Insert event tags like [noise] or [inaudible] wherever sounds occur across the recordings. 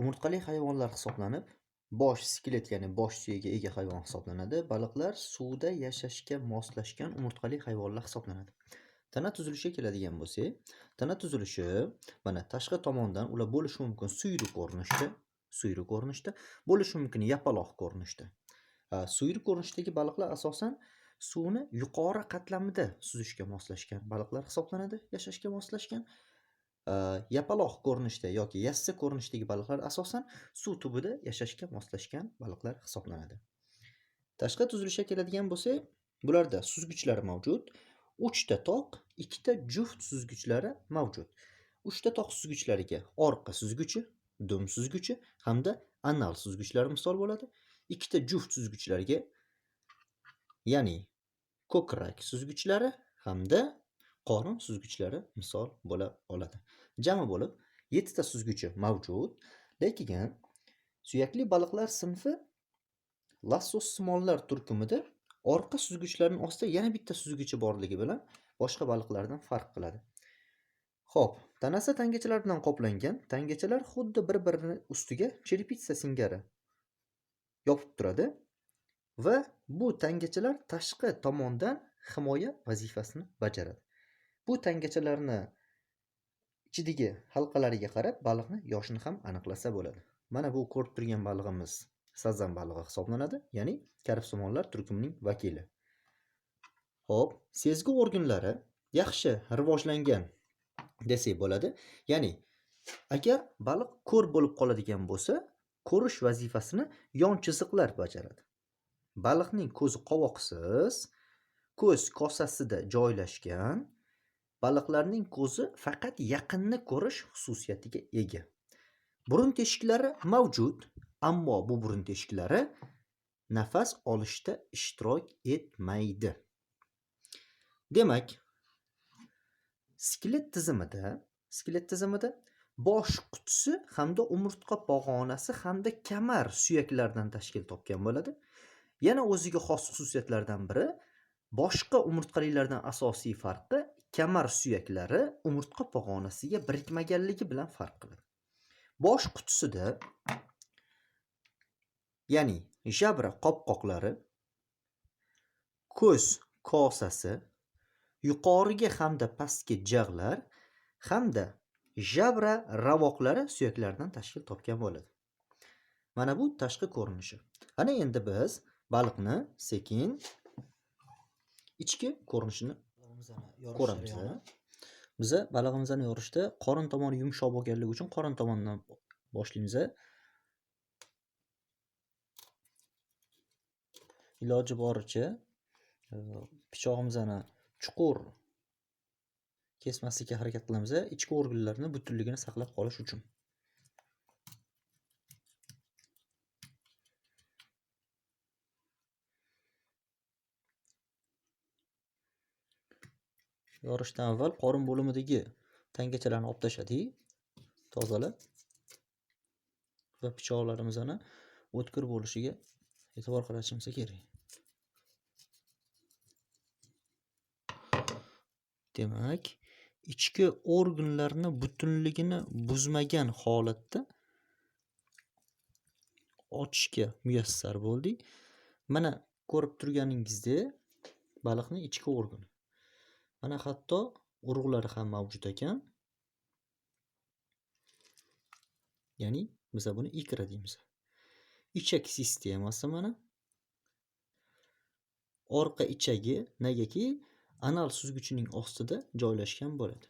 umurtqali hayvonlar hisoblanib, bosh skelet ya'ni bosh suyagiga ega hayvon hisoblanadi. Baliqlar suvda yashashga moslashgan umurtqali hayvonlar hisoblanadi. Tana tuzilishiga keladigan bo'lsak, tana tuzilishi mana tashqi tomondan ular bo'lishi mumkin suyruq ko'rinishda, suyruq ko'rinishda, bo'lishi mumkin yapaloq ko'rinishda. Ha, suyruq ko'rinishdagi baliqlar asosan suvni yuqori qatlamida suzishga moslashgan baliqlar hisoblanadi, yashashga moslashgan. Yapaloq ko'rinishda yoki yassi ko'rinishdagi baliqlar asosan suv tubida yashashga moslashgan baliqlar hisoblanadi. Tashqi tuzilishiga keladigan bo'lsak, bularda suzgichlari mavjud. 3 ta toq, 2 ta juft suzgichlari mavjud. 3 ta toq suzgichlariga orqa suzgichi, dum suzgichi hamda anal suzgichlari misol bo'ladi. 2 ta juft suzgichlariga ya'ni ko'krak suzgichlari hamda qorin suzgichlari misol bo'la oladi. Jami bo'lib 7 ta suzgichi mavjud. Lekin suyakli baliqlar sinfi lassossimollar turkumida orqa suzgichlarning ostida yana bitta suzgichi borligi bilan boshqa baliqlardan farq qiladi. Xo'p, tanasi tangachalar bilan qoplangan. Tangachalar xuddi bir-birini ustiga cherepitsa singari yopib turadi va bu tangachalar tashqi tomondan himoya vazifasini bajaradi. Bu tangachalarni ichidagi halqalariga qarab baliqni yoshini ham aniqlasa bo'ladi. Mana bu ko'rib turgan balig'imiz sazan balig'i hisoblanadi, ya'ni karibsimonlar turkumining vakili. Xo'p, sezgi organlari yaxshi rivojlangan desak bo'ladi. Ya'ni agar baliq ko'r bo'lib qoladigan bo'lsa, ko'rish vazifasini yon chiziqlar bajaradi. Baliqning ko'zi qovoqsiz, ko'z kosasida joylashgan. Baliqlarning ko'zi faqat yaqinni ko'rish xususiyatiga ega. Burun teshiklari mavjud, ammo bu burun teshiklari nafas olishda ishtirok etmaydi. Demak, skelet tizimida, skelet tizimida bosh qutisi hamda umurtqa pog'onasi hamda kamar suyaklaridan tashkil topgan bo'ladi. Yana o'ziga xos xususiyatlardan biri boshqa umurtqalilardan asosiy farqi kamar suyaklari umurtqa pog'onasiga birikmaganligi bilan farq qiladi. Bosh qutisida ya'ni jabra qopqoqlari, ko'z kosasi, yuqoriga hamda pastki jag'lar hamda jabra ravoqlari suyaklardan tashkil topgan bo'ladi. Mana bu tashqi ko'rinishi. Ana endi biz baliqni sekin ichki ko'rinishini ko'ramiz. Biza balig'imizni yorishda qorin tomoni yumshoq bo'lganligi uchun qorin tomonidan boshlaymiz. Iloji boricha e, pichog'imizni chuqur kesmaslikka harakat qilamiz, ichki organlarni butunligini saqlab qolish uchun. Yorishdan avval qorin bo'limidagi tangachalarni olib tashladik, tozalab va pichoqlarimizni o'tkir bo'lishiga e'tibor qaratishimiz kerak. Demak, ichki organlarni butunligini buzmagan holatda ochishga muyassar bo'ldik. Mana ko'rib turganingizdek, baliqning ichki organi. Mana hatto urug'lari ham mavjud ekan. Ya'ni biz buni ikra deymiz. Ichak sistemasi mana orqa ichagi negaki anal suzgichining ostida joylashgan bo'ladi.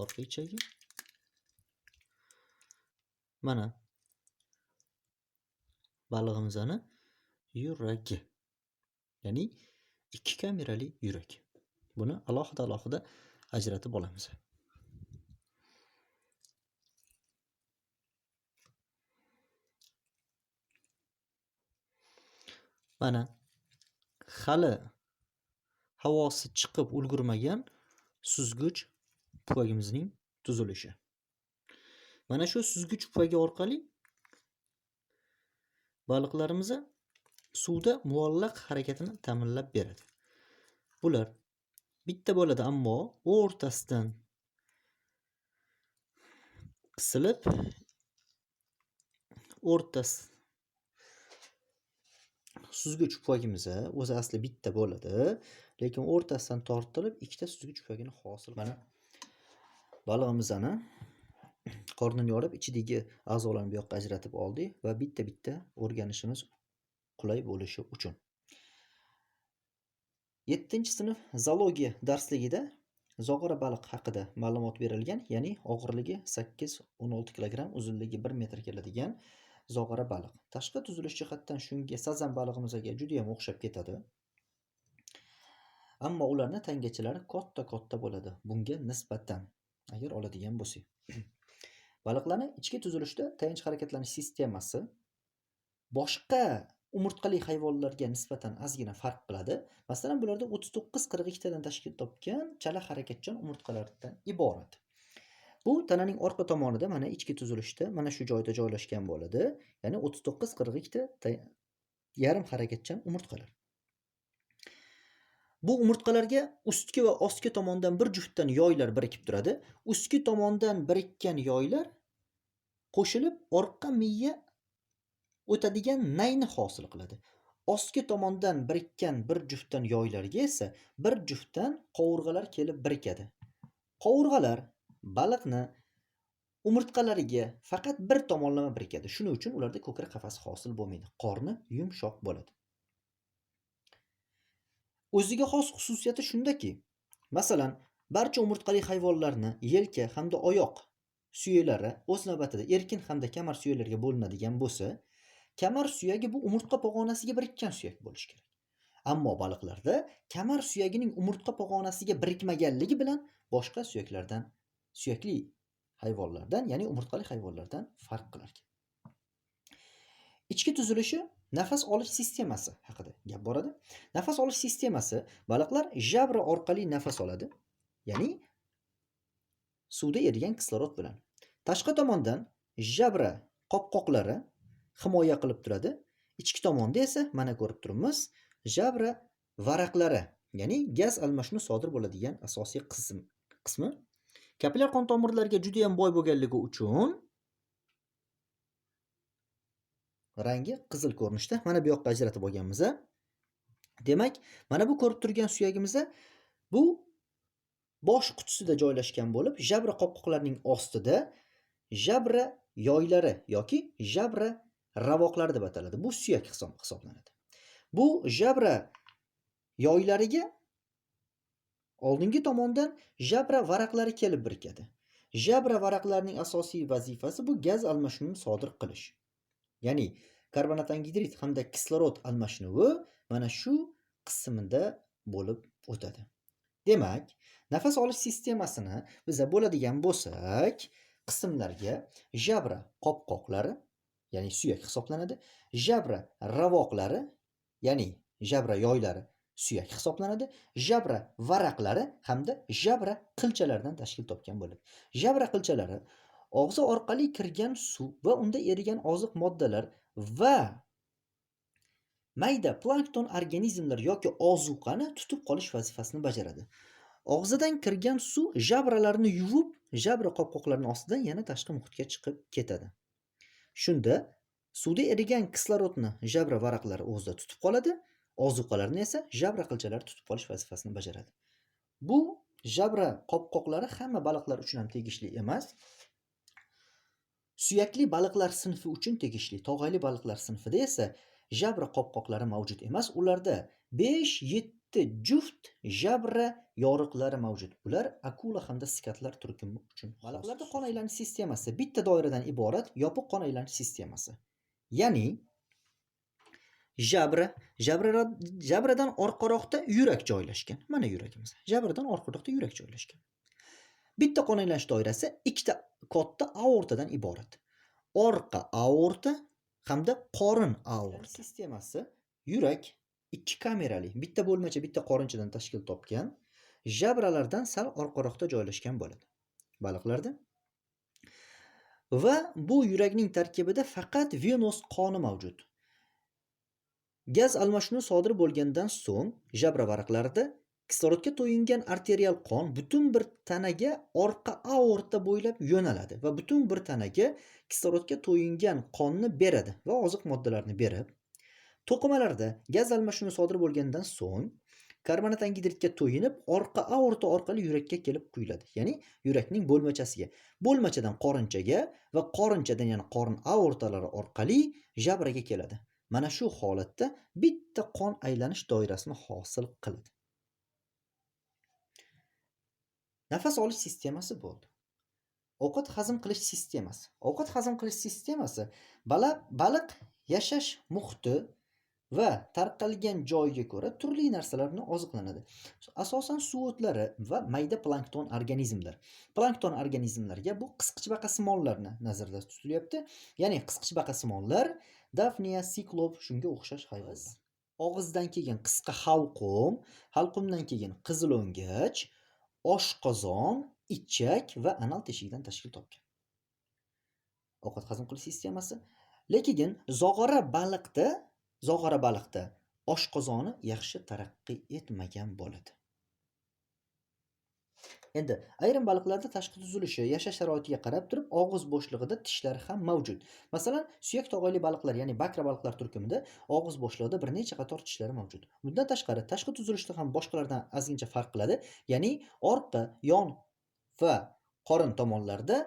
Orqa ichagi mana balig'imizni yuragi. Ya'ni ikki kamerali yurak. Buni alohida-alohida ajratib olamiz. Mana hali havosi chiqib ulgurmagan suzgich pufagimizning tuzilishi. Mana shu suzgich pufagi orqali baliqlarimiz suvda muallaq harakatini ta'minlab beradi. Bular bitta bo'ladi, ammo o'rtasidan qisilib o'rtasi suzgich pufagimiz o'zi asli bitta bo'ladi lekin o'rtasidan tortilib ikkita suzgich pufagini hosil mana balig'imizni qornini yorib ichidagi a'zolarni bu yoqqa ajratib oldik va bitta bitta o'rganishimiz qulay bo'lishi uchun. Yettinchi sinf zoologiya darsligida zog'ora baliq haqida ma'lumot berilgan ya'ni og'irligi sakkiz o'n olti kilogramm uzunligi bir metr keladigan zog'ora baliq. Tashqi tuzilish jihatdan shunga sazan balig'imizga judayam o'xshab ketadi. Ammo ularni tangachalari katta katta bo'ladi. Bunga nisbatan agar oladigan bo'lsak [clears throat] baliqlarni ichki tuzilishda tayanch harakatlanish sistemasi boshqa umurtqali hayvonlarga nisbatan ozgina farq qiladi. Masalan bularda o'ttiz to'qqiz qirq ikkitadan tashkil topgan chala harakatchan umurtqalardan iborat. Bu tananing orqa tomonida mana ichki tuzilishda mana shu joyda joylashgan bo'ladi. Ya'ni o'ttiz to'qqiz qirq ikkita yarim harakatchan umurtqalar. Bu umurtqalarga ustki va ostki tomondan bir juftdan yoylar birikib turadi. Ustki tomondan birikkan yoylar qo'shilib orqa miya o'tadigan nayni hosil qiladi. Ostki tomondan birikkan bir juftdan yoylarga esa bir juftdan qovurg'alar kelib birikadi. Qovurg'alar baliqni umurtqalariga faqat bir tomonlama birikadi. Shuning uchun ularda ko'krak qafasi hosil bo'lmaydi. Qorni yumshoq bo'ladi. O'ziga xos xususiyati shundaki masalan barcha umurtqali hayvonlarni yelka hamda oyoq suyaklari o'z navbatida erkin hamda kamar suyaklariga bo'linadigan bo'lsa kamar suyagi bu umurtqa pog'onasiga birikkan suyak bo'lishi kerak. Ammo baliqlarda kamar suyagining umurtqa pog'onasiga birikmaganligi bilan boshqa suyaklardan suyakli hayvonlardan ya'ni umurtqali hayvonlardan farq qilar ekan ichki tuzilishi nafas olish sistemasi haqida gap boradi. Nafas olish sistemasi baliqlar jabra orqali nafas oladi ya'ni suvda erigan kislorod bilan. Tashqi tomondan jabra qopqoqlari himoya qilib turadi. İchki tomonda esa mana ko'rib turibmiz jabra varaqlari ya'ni gaz almashinuv sodir bo'ladigan asosiy qism qismi. Kapillyar qon tomirlariga judayam boy bo'lganligi uchun rangi qizil ko'rinishda mana bu yoqqa ajratib olganmiz demak mana bu ko'rib turgan suyagimiz bu bosh qutisida joylashgan bo'lib jabra qopqoqlarining ostida jabra yoylari yoki jabra ravoqlar deb ataladi. Bu suyak hisoblanadi. Bu jabra yoylariga oldingi tomondan jabra varaqlari kelib birikadi. Jabra varaqlarining asosiy vazifasi bu gaz almashinuvini sodir qilish. Ya'ni karbonat angidrid hamda kislorod almashinuvi mana shu qismida bo'lib o'tadi. Demak nafas olish sistemasini biza bo'ladigan bo'lsak qismlarga jabra qopqoqlari ya'ni suyak hisoblanadi. Jabra ravoqlari ya'ni jabra yoylari suyak hisoblanadi. Jabra varaqlari hamda jabra qilchalaridan tashkil topgan bo'ladi. Jabra qilchalari og'zi orqali kirgan suv va unda erigan oziq moddalar va mayda plankton organizmlar yoki ozuqani tutib qolish vazifasini bajaradi. Og'zidan kirgan suv jabralarni yuvib jabra qopqoqlarini ostidan yana tashqi muhitga chiqib ketadi. Shunda suvda erigan kislorodni jabra varaqlari o'zida tutib qoladi ozuqalarni esa jabra qilchalari tutib qolish vazifasini bajaradi. Bu jabra qopqoqlari hamma baliqlar uchun ham tegishli emas. Suyakli baliqlar sinfi uchun tegishli tog'ayli baliqlar sinfida esa jabra qopqoqlari mavjud emas. Ularda besh yetti juft jabra yoriqlari mavjud. Bular akula hamda skatlar turkumi uchun baliqlarda qon aylanish sistemasi. Bitta doiradan iborat yopiq qon aylanish sistemasi. Ya'ni jabra jabra jabradan orqaroqda yurak joylashgan. Mana yuragimiz. Jabradan orqaroqda yurak joylashgan. Bitta qon aylanish doirasi ikkita katta aortadan iborat. Orqa aorta hamda qorin aorta. sistemasi yurak ikki kamerali bitta bo'lmacha bitta qorinchadan tashkil topgan jabralardan sal orqaroqda joylashgan bo'ladi. Baliqlarda va bu yurakning tarkibida faqat venos qoni mavjud. Gaz almashinuvi sodir bo'lgandan so'ng jabra varaqlarida kislorodga to'yingan arterial qon butun bir tanaga orqa aorta bo'ylab yo'naladi va butun bir tanaga kislorodga to'yingan qonni beradi va oziq moddalarni berib to'qimalarda gaz almashinuvi sodir bo'lgandan so'ng karbonat angidridga to'yinib orqa aorta orqali yurakka kelib quyiladi. Ya'ni yurakning bo'lmachasiga. Bo'lmachadan qorinchaga va qorinchadan ya'ni qorin aortalari orqali jabraga keladi. Mana shu holatda bitta qon aylanish doirasini hosil qiladi. Nafas olish sistemasi bo'ldi. Ovqat hazm qilish sistemasi. Ovqat hazm qilish sistemasi baliq yashash muhiti va tarqalgan joyiga ko'ra turli narsalar bilan oziqlanadi. Asosan suv o'tlari va mayda plankton organizmlar. Plankton organizmlarga bu qisqichbaqasimonlarni nazarda tutilyapti. Ya'ni qisqichbaqasimonlar dafniya siklop shunga o'xshash hayvonlar og'izdan keyin qisqa halqum halqumdan keyin qizilo'ngach oshqozon ichak va anal teshigidan tashkil topgan. Ovqat hazm qilish sistemasi. Lekin zog'ora baliqda zog'ora baliqda oshqozoni yaxshi taraqqiy etmagan bo'ladi. Endi ayrim baliqlarda tashqi tuzilishi yashash sharoitiga qarab turib og'iz bo'shlig'ida tishlar ham mavjud. Masalan suyak tog'ayli baliqlar ya'ni bakra baliqlar turkumida og'iz bo'shlig'ida bir necha qator tishlari mavjud. Bundan tashqari tashqi tuzilishda ham boshqalardan ozgincha farq qiladi ya'ni orqa yon va qorin tomonlarida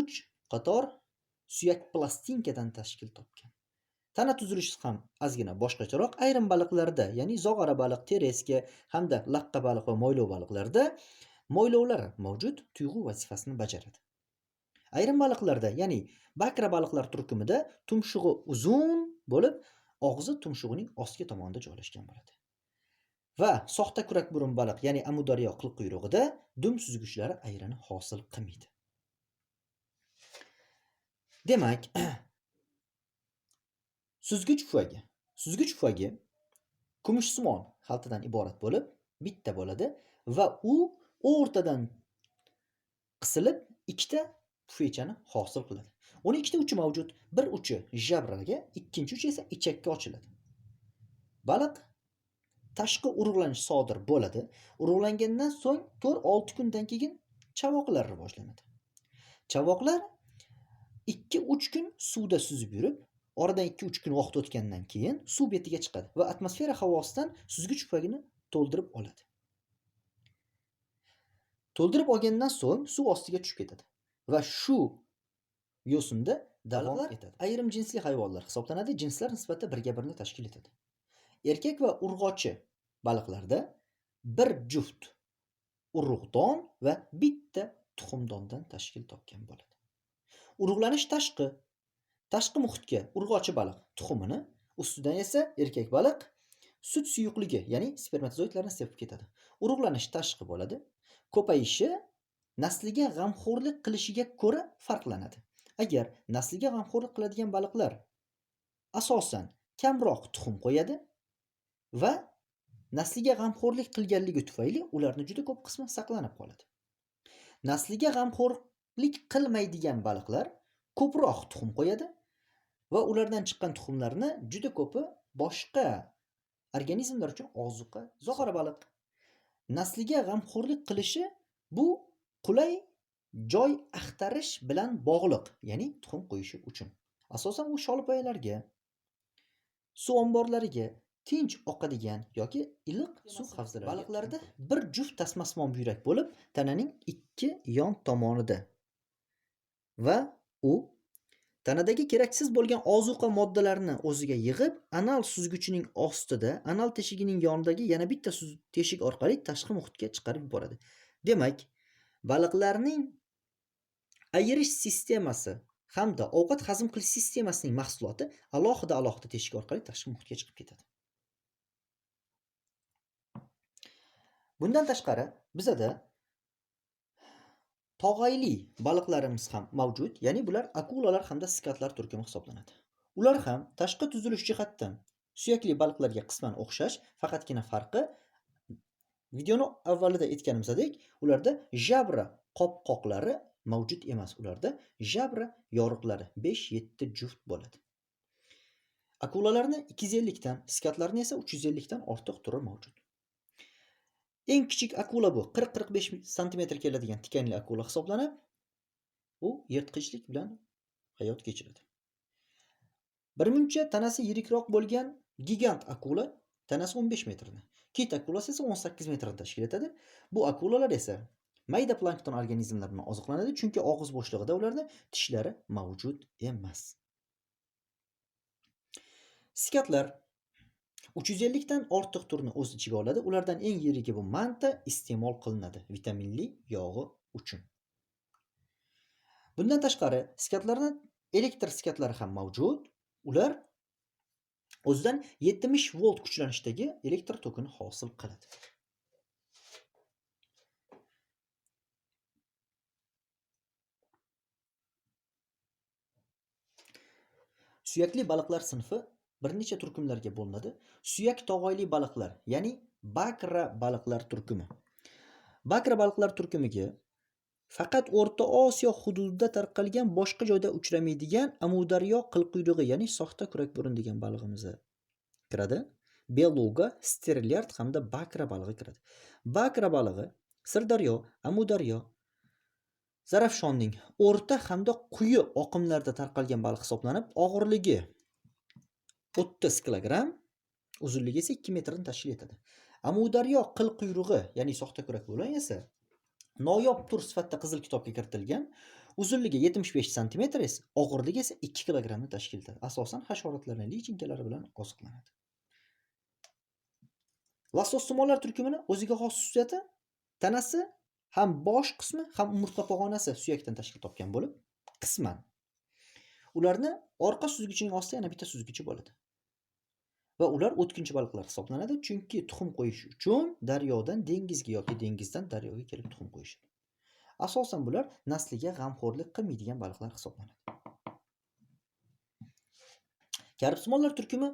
uch qator suyak plastinkadan tashkil topgan. Tana tuzilishi ham ozgina boshqacharoq ayrim baliqlarda ya'ni zog'ora baliq tereska hamda laqqa baliq va mo'ylov baliqlarda mo'ylovlar mavjud tuyg'u vazifasini bajaradi. Ayrim baliqlarda ya'ni bakra baliqlar turkumida tumshug'i uzun bo'lib og'zi tumshug'ining ostki tomonida joylashgan bo'ladi. Va soxta kurak burun baliq ya'ni amudaryo qilquyrug'ida dum suzgichlari ayrini hosil qilmaydi. Demak [clears throat] suzgich pufagi suzgich pufagi kumushsimon xaltadan iborat bo'lib bitta bo'ladi va u o'rtadan qisilib ikkita pufechani hosil qiladi. Uni ikkita uchi mavjud. Bir uchi jabraga ikkinchi uchi esa ichakka ochiladi. Baliq tashqi urug'lanish sodir bo'ladi. Urug'langandan so'ng to'rt olti kundan keyin chavoqlar rivojlanadi. Chavoqlar ikki uch kun suvda suzib yurib oradan ikki uch kun vaqt o'tgandan keyin suv betiga chiqadi va atmosfera havosidan suzgich pufagini to'ldirib oladi. To'ldirib olgandan so'ng suv ostiga tushib ketadi va shu yo'sinda davom etadi. ayrim jinsli hayvonlar hisoblanadi. Jinslar nisbati birga birini tashkil etadi. Erkak va urg'ochi baliqlarda bir juft urug'don va bitta tuxumdondan tashkil topgan bo'ladi. Urug'lanish tashqi tashqi muhitga urg'ochi baliq tuxumini ustidan esa erkak baliq sut suyuqligi ya'ni spermatozoidlarni sepib ketadi. Urug'lanish tashqi bo'ladi. Ko'payishi nasliga g'amxo'rlik qilishiga ko'ra farqlanadi. Agar nasliga g'amxo'rlik qiladigan baliqlar asosan kamroq tuxum qo'yadi va nasliga g'amxo'rlik qilganligi tufayli ularni juda ko'p qismi saqlanib qoladi. Nasliga g'amxo'rlik qilmaydigan baliqlar ko'proq tuxum qo'yadi va ulardan chiqqan tuxumlarni juda ko'pi boshqa organizmlar uchun ozuqa zog'ora baliq. Nasliga g'amxo'rlik qilishi bu qulay joy axtarish bilan bog'liq ya'ni tuxum qo'yishi uchun. Asosan u sholpoyalarga suv omborlariga tinch oqadigan yoki iliq suv havzalari baliqlarda bir juft tasmasimon buyrak bo'lib tananing ikki yon tomonida va u tanadagi keraksiz bo'lgan ozuqa moddalarni o'ziga yig'ib anal suzgichining ostida anal teshigining yonidagi yana bitta teshik orqali tashqi muhitga chiqarib yuboradi. Demak baliqlarning ayirish sistemasi hamda ovqat hazm qilish sistemasining mahsuloti alohida alohida teshik orqali tashqi muhitga chiqib ketadi. Bundan tashqari bizada tog'ayli baliqlarimiz ham mavjud ya'ni bular akulalar hamda skatlar turkumi hisoblanadi. Ular ham tashqi tuzilish jihatdan suyakli baliqlarga qisman o'xshash faqatgina farqi videoni avvalida aytganimizdek ularda jabra qopqoqlari mavjud emas ularda jabra yoriqlari besh yetti juft bo'ladi. Akulalarni ikki yuz ellikdan skatlarni esa uch yuz ellikdan ortiq turi mavjud. Eng kichik akula bu 40-45 santimetr keladigan tikanli akula hisoblanib, u yirtqichlik bilan hayot kechiradi. Birmuncha tanasi yirikroq bo'lgan gigant akula tanasi 15 metrni, kit akulasi esa 18 metrni tashkil etadi. Bu akulalar esa mayda plankton organizmlar bilan oziqlanadi, chunki og'iz bo'shlig'ida ularni tishlari mavjud emas. Sikatlar 350 dan ortiq turni o'z ichiga oladi. Ulardan eng yirigi bu manta iste'mol qilinadi vitaminli yog'i uchun. Bundan tashqari sikatlarning elektr sikatlari ham mavjud. Ular o'zidan 70 volt kuchlanishdagi elektr tokini hosil qiladi. Suyakli baliqlar sinfi bir necha turkumlarga bo'linadi. Suyak tog'oyli baliqlar, ya'ni bakra baliqlar turkumi. Bakra baliqlar turkumiga faqat O'rta Osiyo hududida tarqalgan boshqa joyda uchramaydigan amudaryo qilquyrug'i, ya'ni soxta kurak burun degan balig'imiz kiradi. Beluga, sterlyard hamda bakra balig'i kiradi. Bakra balig'i Sirdaryo, Amudaryo, Zarafshonning o'rta hamda quyi oqimlarda tarqalgan baliq hisoblanib, og'irligi 30 kilogramm, uzunligi esa 2 metrni tashkil etadi. Amudaryo qilquyrug'i, ya'ni soxta kurak bo'lgan esa noyob tur sifatida Qizil kitobga kiritilgan. Uzunligi 75 santimetr esa, og'irligi esa 2 kilogrammni tashkil etadi. Asosan hasharotlarni lichinkalari bilan oziqlanadi. Lassosimolar turkumini o'ziga xos xususiyati tanasi ham bosh qismi ham umurtqa pog'onasi suyakdan tashkil topgan bo'lib, qisman ularni orqa suzgichining ostida yana bitta suzgichi bo'ladi. Va ular o'tkinchi baliqlar hisoblanadi, chunki tuxum qo'yish uchun daryodan dengizga yoki dengizdan daryoga kelib tuxum qo'yishadi. Asosan bular nasliga g'amxo'rlik qilmaydigan baliqlar hisoblanadi. Karibsimonlar turkumi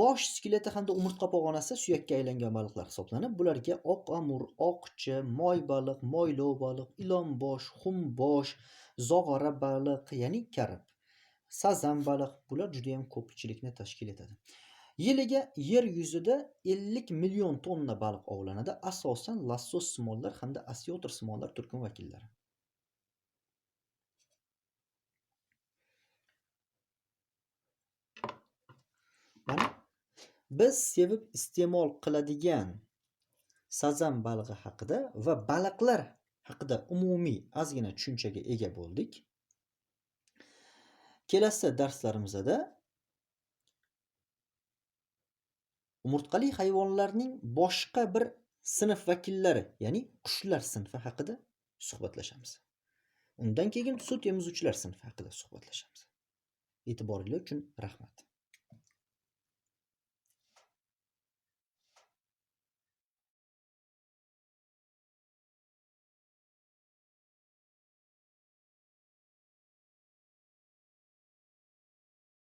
bosh skeleti hamda umurtqa pog'onasi suyakka aylangan baliqlar hisoblanib, bularga oq amur, oqchi, moy baliq, moylov baliq, ilonbosh, xumbosh, zog'ora baliq, ya'ni karib, sazan baliq bular juda ham ko'pchilikni tashkil etadi. Yiliga yer yuzida 50 million tonna baliq ovlanadi, asosan lassos simonlar hamda osyotir simonlar turkum vakillari. Mana biz sevib iste'mol qiladigan sazan balig'i haqida va baliqlar haqida umumiy ozgina tushunchaga ega bo'ldik. Kelasi darslarimizda umurtqali hayvonlarning boshqa bir sinf vakillari, ya'ni qushlar sinfi haqida suhbatlashamiz. Undan keyin sut emizuvchilar sinfi haqida suhbatlashamiz. E'tiboringiz uchun rahmat.